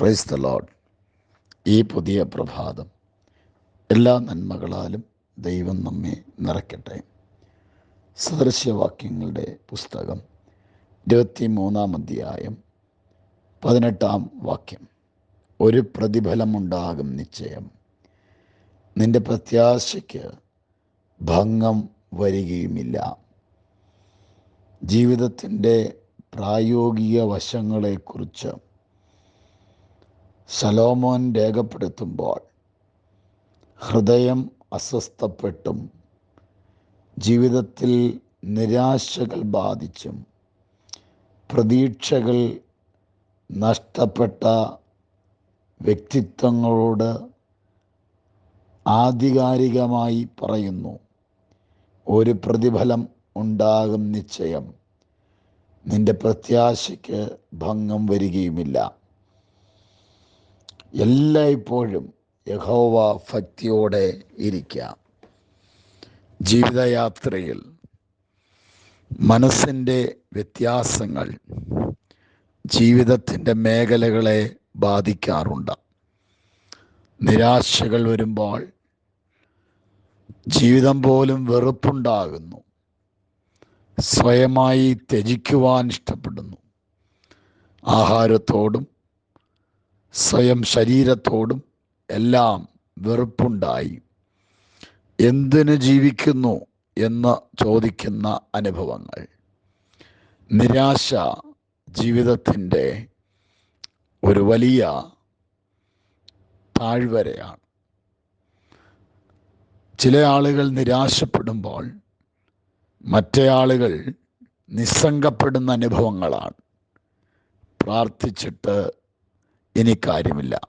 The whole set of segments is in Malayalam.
പ്രൈസ് ദ ലോഡ് ഈ പുതിയ പ്രഭാതം എല്ലാ നന്മകളാലും ദൈവം നമ്മെ നിറയ്ക്കട്ടെ. സദൃശ്യവാക്യങ്ങളുടെ പുസ്തകം ഇരുപത്തി മൂന്നാം അധ്യായം പതിനെട്ടാം വാക്യം. ഒരു പ്രതിഫലമുണ്ടാകും നിശ്ചയം. നിന്റെ പ്രത്യാശയ്ക്ക് ഭംഗം വരികയുമില്ല. ജീവിതത്തിന്റെ പ്രായോഗിക വശങ്ങളെക്കുറിച്ച് ശലോമോൻ രേഖപ്പെടുത്തുമ്പോൾ ഹൃദയം അസ്വസ്ഥപ്പെട്ടും ജീവിതത്തിൽ നിരാശകൾ ബാധിച്ചും പ്രതീക്ഷകൾ നഷ്ടപ്പെട്ട വ്യക്തിത്വങ്ങളോട് ആധികാരികമായി പറയുന്നു ഒരു പ്രതിഫലം ഉണ്ടാകും നിശ്ചയം. നിന്റെ പ്രത്യാശയ്ക്ക് ഭംഗം വരികയുമില്ല. എല്ലായ്പ്പോഴും യഹോവ ഭക്തിയോടെ ഇരിക്കാം. ജീവിതയാത്രയിൽ മനസ്സിന്റെ വ്യത്യാസങ്ങൾ ജീവിതത്തിന്റെ മേഖലകളെ ബാധിക്കാറുണ്ട്. നിരാശകൾ വരുമ്പോൾ ജീവിതം പോലും വെറുപ്പുണ്ടാകുന്നു. സ്വയമായി ത്യജിക്കുവാൻ ഇഷ്ടപ്പെടുന്നു. ആഹാരത്തോടും സ്വയം ശരീരത്തോടും എല്ലാം വെറുപ്പുണ്ടായി. എന്തിനു ജീവിക്കുന്നു എന്ന് ചോദിക്കുന്ന അനുഭവങ്ങൾ. നിരാശ ജീവിതത്തിന്റെ ഒരു വലിയ താഴ്വരയാണ്. ചില ആളുകൾ നിരാശപ്പെടുമ്പോൾ മറ്റേ ആളുകൾ നിസ്സംഗപ്പെടുന്ന അനുഭവങ്ങളാണ്. പ്രാർത്ഥിച്ചിട്ട് ഇനി കാര്യമില്ല.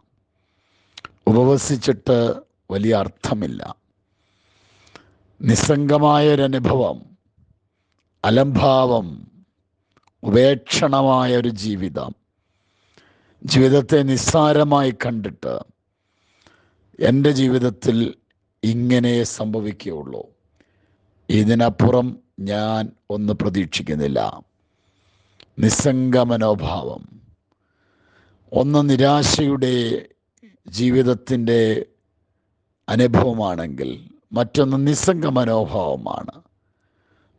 ഉപവസിച്ചിട്ട് വലിയ അർത്ഥമില്ല. നിസ്സംഗമായൊരനുഭവം അലംഭാവം ഉപേക്ഷണമായ ഒരു ജീവിതം ജീവിതത്തെ നിസ്സാരമായി കണ്ടിട്ട് എന്റെ ജീവിതത്തിൽ ഇങ്ങനെ സംഭവിക്കുകയുള്ളൂ. ഇതിനപ്പുറം ഞാൻ ഒന്ന് പ്രതീക്ഷിക്കുന്നില്ല. നിസ്സംഗ മനോഭാവം ഒന്ന് നിരാശയുടെ ജീവിതത്തിന്റെ അനുഭവമാണെങ്കിൽ മറ്റൊന്ന് നിസ്സംഗ മനോഭാവമാണ്.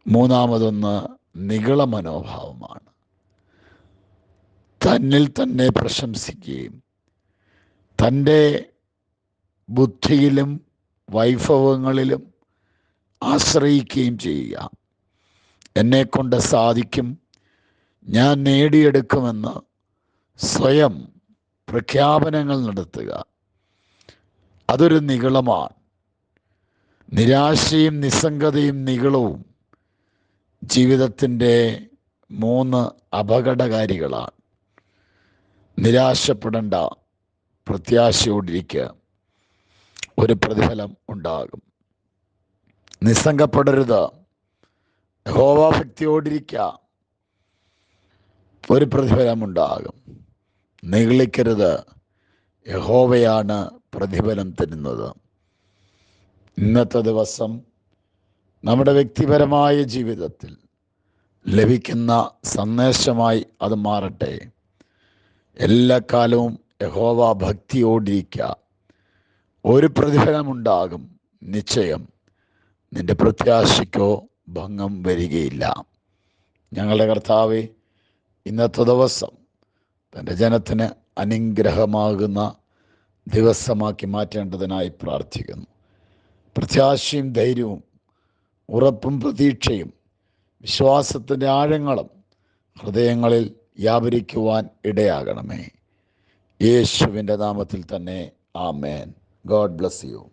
മൂന്നാമതൊന്ന് നികള മനോഭാവമാണ്. തന്നിൽ തന്നെ പ്രശംസിക്കുകയും തന്റെ ബുദ്ധിയിലും വൈഭവങ്ങളിലും ആശ്രയിക്കുകയും ചെയ്യുക. എന്നെക്കൊണ്ട് സാധിക്കും. ഞാൻ നേടിയെടുക്കുമെന്ന് സ്വയം പ്രഖ്യാപനങ്ങൾ നടത്തുക. അതൊരു നികളമാണ് നിരാശയും നിസ്സംഗതയും നികളവും ജീവിതത്തിന്റെ മൂന്ന് അപകടകാരികളാണ്. നിരാശപ്പെടേണ്ട പ്രത്യാശയോടിരിക്കുക. ഒരു പ്രതിഫലം ഉണ്ടാകും. നിസ്സംഗപ്പെടരുത്. ഹോവാഭക്തിയോടിരിക്കുക ഒരു പ്രതിഫലമുണ്ടാകും നിഗളിക്കരുത്. യഹോവയാണ് പ്രതിഫലം തരുന്നത്. ഇന്നത്തെ ദിവസം നമ്മുടെ വ്യക്തിപരമായ ജീവിതത്തിൽ ലഭിക്കുന്ന സന്ദേശമായി അത് മാറട്ടെ. എല്ലാ കാലവും യഹോവ ഭക്തിയോടിരിക്കുക ഒരു പ്രതിഫലമുണ്ടാകും. നിശ്ചയം നിന്റെ പ്രത്യാശയ്ക്കോ ഭംഗം വരികയില്ല. ഞങ്ങളുടെ കർത്താവ് ഇന്നത്തെ ദിവസം തന്റെ ജനത്തിന് അനുഗ്രഹമാകുന്ന ദിവസമാക്കി മാറ്റേണ്ടതിനായി പ്രാർത്ഥിക്കുന്നു. പ്രത്യാശയും ധൈര്യവും ഉറപ്പും പ്രതീക്ഷയും വിശ്വാസത്തിന്റെ ആഴങ്ങളും ഹൃദയങ്ങളിൽ വ്യാപരിക്കുവാൻ ഇടയാകണമേ. യേശുവിന്റെ നാമത്തിൽ തന്നെ ആ മേൻ ഗോഡ് ബ്ലസ് യു.